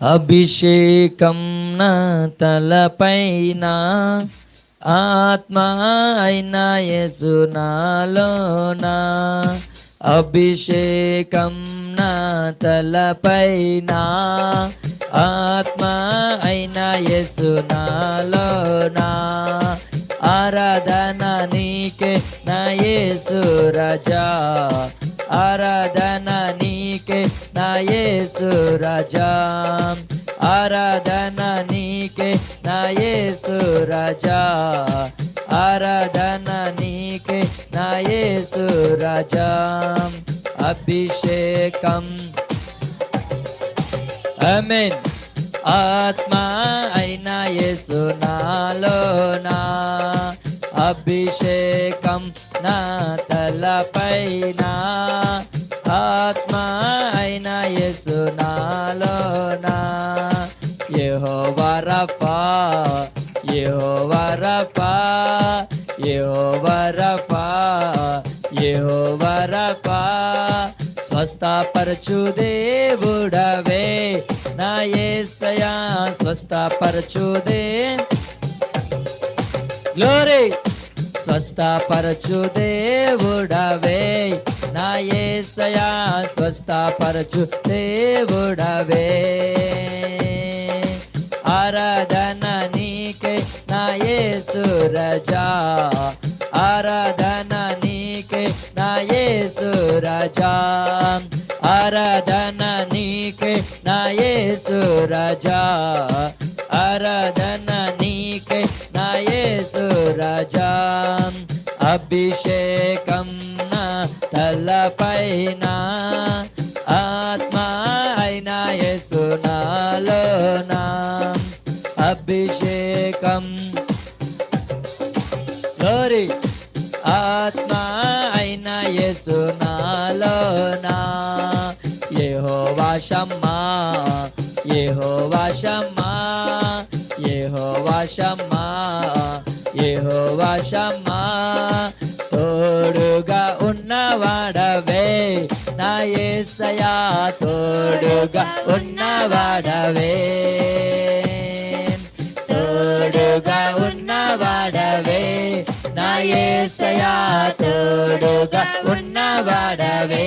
అభిషేకం నా తలపైన ఆత్మ అయిన యేసునాలోన అభిషేకం నా తలపైన ఆత్మ అయిన యేసునాలోన ఆరాధన నీకే నా యేసు రజా ఆరాధన నా యేసు రాజా. ఆరాధన నీకే నా యేసు రాజా. ఆరాధన నీకే నా యేసు రాజా. అభిషేకం. అమెన్ ఆత్మ అయిన యేసు నాలోనా? అభిషేకం నా తలపైన నాలోనా యెహోవా రఫా యెహోవా రఫా యెహోవా రఫా యెహోవా రఫా స్వస్థపరచు దేవుడవే నా యేసయా స్వస్థపరచుదే గ్లోరీ! స్వస్థపరచు దేవుడవే నా యేసయా స్వస్థపరచు దేవుడవే. ఆరాధన నీకే నా యేసు రజా. ఆరాధన నీకే నా యేసు రాజా. ఆరాధన నీకే నా యేసు రాజా. ఆరాధన నీకే నా యేసు రాజా. అభిషేకం నా తలపైన యేసు నాలోనా అభిషేకం. గ్లోరీ ఆత్మ అయిన యేసు నాలోనా యెహోవా షమ్మా యెహోవా షమ్మా యెహోవా షమ్మా యెహోవా షమ్మా ఏసయా తోడుగా ఉన్నవాడవే. తోడుగా ఉన్నవాడవే. నా ఏసయా తోడుగా ఉన్నవాడవే.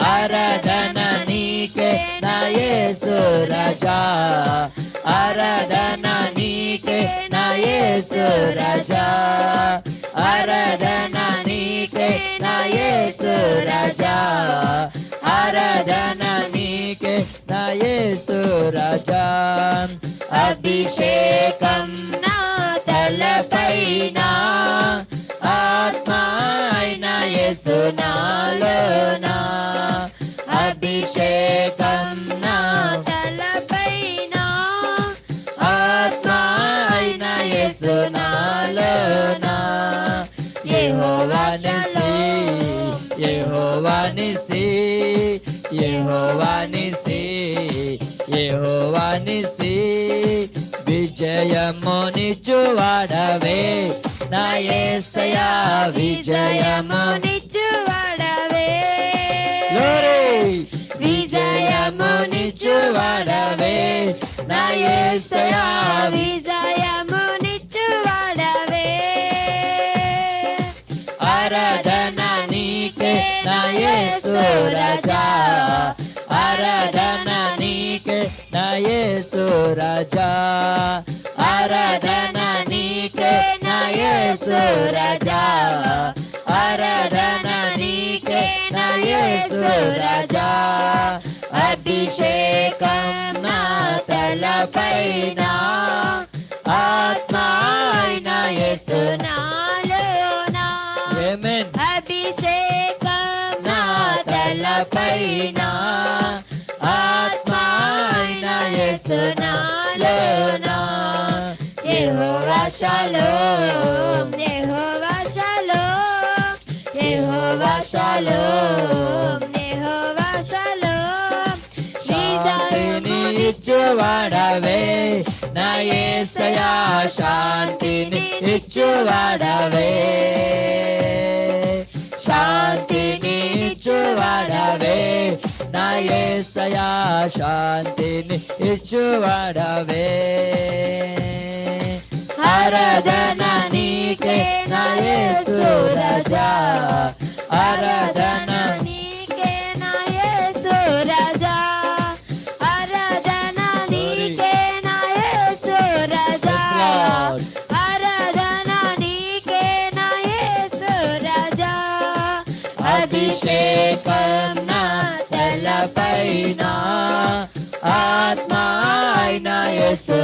ఆరాధన నీకే నా యేసు రాజా. ఆరాధన నీకే నా యేసు రాజా. ఆరాధన నీకే నా యేసు ఆరాధన నీకే నా యేసు రాజా. అభిషేకం నా తలపైన ఆత్మ అయిన యేసు యెహోవా నిసి యెహోవా నిసి విజయమునిచువాడవే నా యేసయా విజయము నిచ్చువాడవే Glory! విజయమునిచువాడవే నా యేసయా విజయము నిచ్చువాడవే ఆరాధన నీకే నా యేసు రాజా. ఆరాధన నీకే నా యేసు రాజా. ఆరాధన నీకే నా యేసు రాజా. ఆరాధన నీకే నా యేసు రాజా. అభిషేకం నా తలపైన ఆత్మ అయిన యేసు నాలోనా. ఆమేన్ అభిషేకం నా తలపైన. నాలోనా Jehovah Shalom Jehovah Shalom Jehovah Shalom Jehovah Shalom శాంతిని ఇచ్చువాడవే నా యేసయా శాంతిని ఇచ్చువాడవే శాంతిని ఇచ్చువాడవే నా యేసయా శాంతిని ఇచ్చువాడవే. ఆరాధన నీకే నా యేసు రాజా. ఆరాధన నీకే నా యేసు రాజా. ఆరాధన నీకే నా యేసు రాజా. Yes, Lord. ఆరాధన నీకే నా యేసు రాజా. అభిషేకం పైన ఆత్మ అయిన యేసు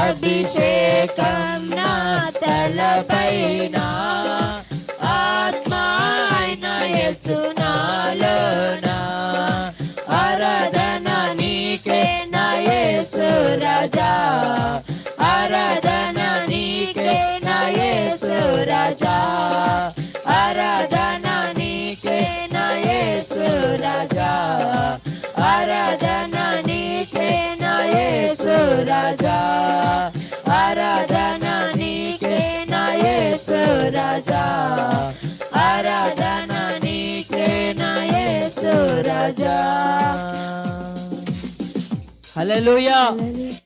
అభిషేకం నా తలపైన యేసు రాజా హల్లెలూయా